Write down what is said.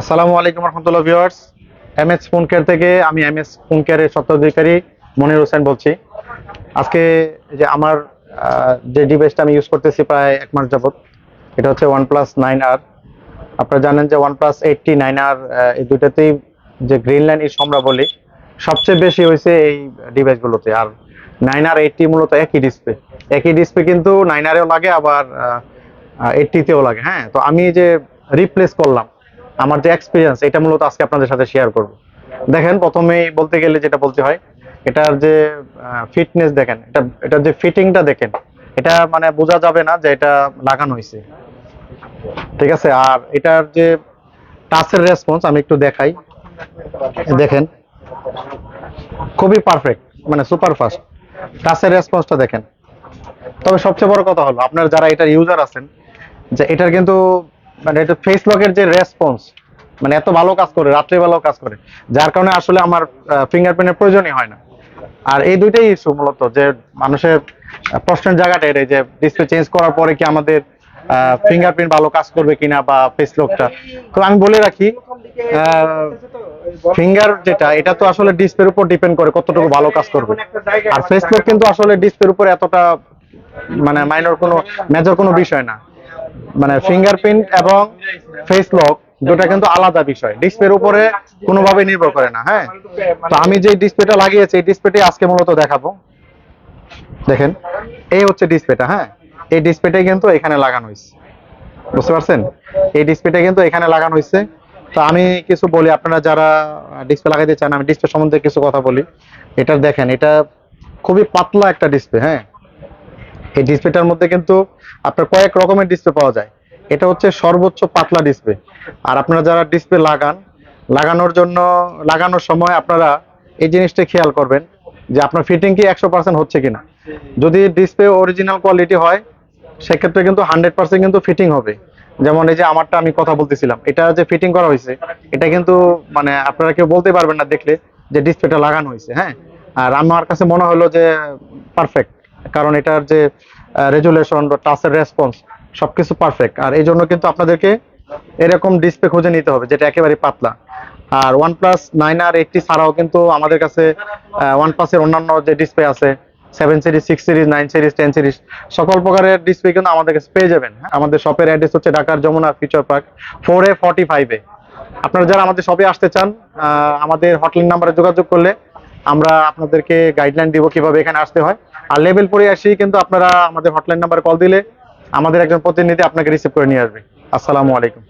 আসসালামু আলাইকুম রহমতুল্লাহ viewers. M S phone care থেকে আমি এম এস ফোন কেয়ারের স্বত্বাধিকারী মনির হোসেন বলছি। আজকে যে আমার যে ডিভাইসটা আমি ইউজ করতেছি প্রায় এক মাস যাবত এটা হচ্ছে ওয়ান প্লাস নাইন আর আপনারা জানেন যে one plus eight T nine আর এই দুইটাতেই যে গ্রিন লাইন ইস আমরা বলি, সবচেয়ে বেশি হয়েছে এই ডিভাইসগুলোতে। আর নাইন আর এইটটি মূলত একই ডিসপ্লে একই ডিসপ্লে কিন্তু নাইন আরেও লাগে, আবার এইটটিতেও লাগে। হ্যাঁ তো আমি যে রিপ্লেস করলাম আমার যে এক্সপিরিয়েন্স এটা মূলত আজকে আপনাদের সাথে শেয়ার করব। দেখেন, প্রথমেই বলতে গেলে যেটা বলতে হয়, এটার যে ফিটনেস দেখেন, এটা, এটার যে ফিটিংটা দেখেন, এটা মানে বোঝা যাবে না যে এটা লাগানো হয়েছে। ঠিক আছে? আর এটার যে টাচের রেসপন্স আমি একটু দেখাই। দেখেন, খুবই পারফেক্ট মানে সুপার ফাস্ট টাচের রেসপন্সটা দেখেন। তবে সবচেয়ে বড় কথা হলো, আপনার যারা এটার ইউজার আছেন, যে এটার কিন্তু মানে এটা ফেস লকের যে রেসপন্স মানে এত ভালো কাজ করে রাত্রিবেলাও কাজ করে, যার কারণে আসলে আমার ফিঙ্গারপ্রিন্টের প্রয়োজনই হয় না। আর এই দুইটাই ইস্যু মূলত, যে মানুষের প্রশ্নের জায়গাটা এটাই, যে ডিসপ্লে চেঞ্জ করার পরে কি আমাদের ফিঙ্গারপ্রিন্ট ভালো কাজ করবে কিনা বা ফেস লকটা তো আমি বলে রাখি ফিঙ্গার যেটা, এটা তো আসলে ডিসপ্লের উপর ডিপেন্ড করে কতটুকু ভালো কাজ করবে। আর ফেস কিন্তু আসলে ডিসপ্লের উপর এতটা মানে মাইনর কোনো মেজর কোনো বিষয় না। মানে ফিঙ্গারপ্রিন্ট এবং ফেস লক দুটা কিন্তু আলাদা বিষয়। ডিসপ্লের উপরে কোনোভাবে নির্ভর করে না হ্যাঁ? তো আমি যে ডিসপ্লেটা লাগিয়েছি, এই ডিসপ্লেটাই আজকে মূলত দেখাবো। দেখেন, এই হচ্ছে ডিসপ্লেটা হ্যাঁ? এই ডিসপ্লেটাই কিন্তু এখানে লাগানো হয়েছে বুঝতে পারছেন? এই ডিসপ্লেটা কিন্তু এখানে লাগানো হয়েছে তো আমি কিছু বলি, আপনারা যারা ডিসপ্লে লাগাইতে চান, আমি ডিসপ্লে সম্বন্ধে কিছু কথা বলি। এটা দেখেন, এটা খুবই পাতলা একটা ডিসপ্লে হ্যাঁ? এই ডিসপ্লেটার মধ্যে কিন্তু আপনার কয়েক রকমের ডিসপ্লে পাওয়া যায়। এটা হচ্ছে সর্বোচ্চ পাতলা ডিসপ্লে আর আপনারা যারা ডিসপ্লে লাগান, লাগানোর জন্য, লাগানোর সময় আপনারা এই জিনিসটা খেয়াল করবেন যে আপনার ফিটিং কি একশো পার্সেন্ট হচ্ছে কিনা। যদি ডিসপ্লে অরিজিনাল কোয়ালিটি হয়, সেক্ষেত্রে কিন্তু হান্ড্রেড পার্সেন্ট কিন্তু ফিটিং হবে। যেমন এই যে আমারটা আমি কথা বলতেছিলাম, এটা যে ফিটিং করা হয়েছে, এটা কিন্তু মানে আপনারা কেউ বলতে পারবেন না দেখলে যে ডিসপ্লেটা লাগানো হয়েছে হ্যাঁ? আর আমার কাছে মনে হলো যে পারফেক্ট কারণ এটার যে রেজুলেশন বা টাচের রেসপন্স সবকিছু পারফেক্ট আর এই জন্য কিন্তু আপনাদেরকে এরকম ডিসপ্লে খুঁজে নিতে হবে, যেটা একেবারে পাতলা। আর ওয়ান প্লাস নাইন আর এইটটি ছাড়াও কিন্তু আমাদের কাছে ওয়ান প্লাসের অন্যান্য যে ডিসপ্লে আছে seven series six series nine series ten series সকল প্রকারের ডিসপ্লে কিন্তু আমাদের কাছে পেয়ে যাবেন? আমাদের শপের অ্যাড্রেস হচ্ছে ঢাকার Jamuna Future Park four A forty ফাইভে আপনারা যারা আমাদের শপে আসতে চান আমাদের হটলাইন নাম্বারে যোগাযোগ করলে আমরা আপনাদেরকে গাইডলাইন দিব কীভাবে এখানে আসতে হয়। আর লেভেল পরে আসি, কিন্তু আপনারা আমাদের হটলাইন নাম্বারে কল দিলে আমাদের একজন প্রতিনিধি আপনাকে রিসিভ করে নিয়ে আসবে। আসসালামু আলাইকুম।